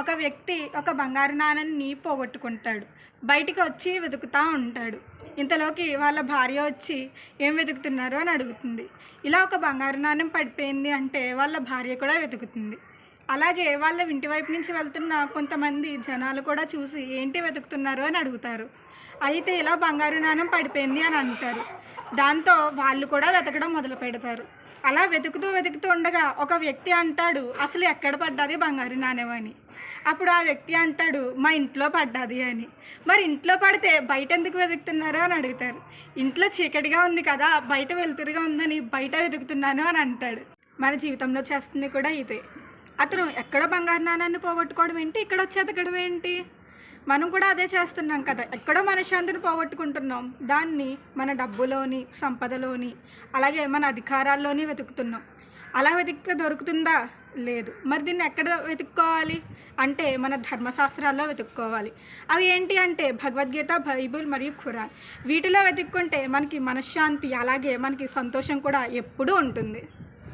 ఒక వ్యక్తి ఒక బంగారు నాణాన్ని పోగొట్టుకుంటాడు. బయటికి వచ్చి వెతుకుతూ ఉంటాడు. ఇంతలోకి వాళ్ళ భార్య వచ్చి ఏం వెతుకుతున్నారు? అని అడుగుతుంది. ఇలా ఒక బంగారు నాణ్యం పడిపోయింది అంటే వాళ్ళ భార్య కూడా వెతుకుతుంది. అలాగే వాళ్ళ ఇంటి వైపు నుంచి వెళ్తున్న కొంతమంది జనాలు కూడా చూసి ఏంటి వెతుకుతున్నారు? అని అడుగుతారు. అయితే ఇలా బంగారు నాణ్యం పడిపోయింది అని అంటారు. దాంతో వాళ్ళు కూడా వెతకడం మొదలు పెడతారు. అలా వెతుకుతూ వెతుకుతూ ఉండగా ఒక వ్యక్తి అంటాడు అసలు ఎక్కడ పడ్డది బంగారు నాణ్యం అప్పుడు ఆ వ్యక్తి అంటాడు మా ఇంట్లో పడ్డది అని. మరి ఇంట్లో పడితే బయట ఎందుకు వెతుకుతున్నారు? అని అడుగుతారు. ఇంట్లో చీకటిగా ఉంది కదా బయట వెలుతురుగా ఉందని బయట వెతుకుతున్నాను అని అంటాడు. మన జీవితంలో చేస్తుంది కూడా ఇదే. అతను ఎక్కడ బంగారు నాణాన్ని పోగొట్టుకోవడం ఏంటి? ఇక్కడ వచ్చేతకడం ఏంటి? మనం కూడా అదే చేస్తున్నాం కదా. ఎక్కడో మనశ్శాంతిని పోగొట్టుకుంటున్నాం. దాన్ని మన డబ్బులోని సంపదలోని అలాగే మన అధికారాల్లోని వెతుకుతున్నాం. అలా వెతికితే దొరుకుతుందా? లేదు. మరి దీన్ని ఎక్కడ వెతుక్కోవాలి? అంటే మన ధర్మశాస్త్రాల్లో వెతుక్కోవాలి. అవి ఏంటి అంటే భగవద్గీత బైబిల్ మరియు ఖురాన్. వీటిలో వెతుక్కుంటే మనకి మనశ్శాంతి అలాగే మనకి సంతోషం కూడా ఎప్పుడూ ఉంటుంది.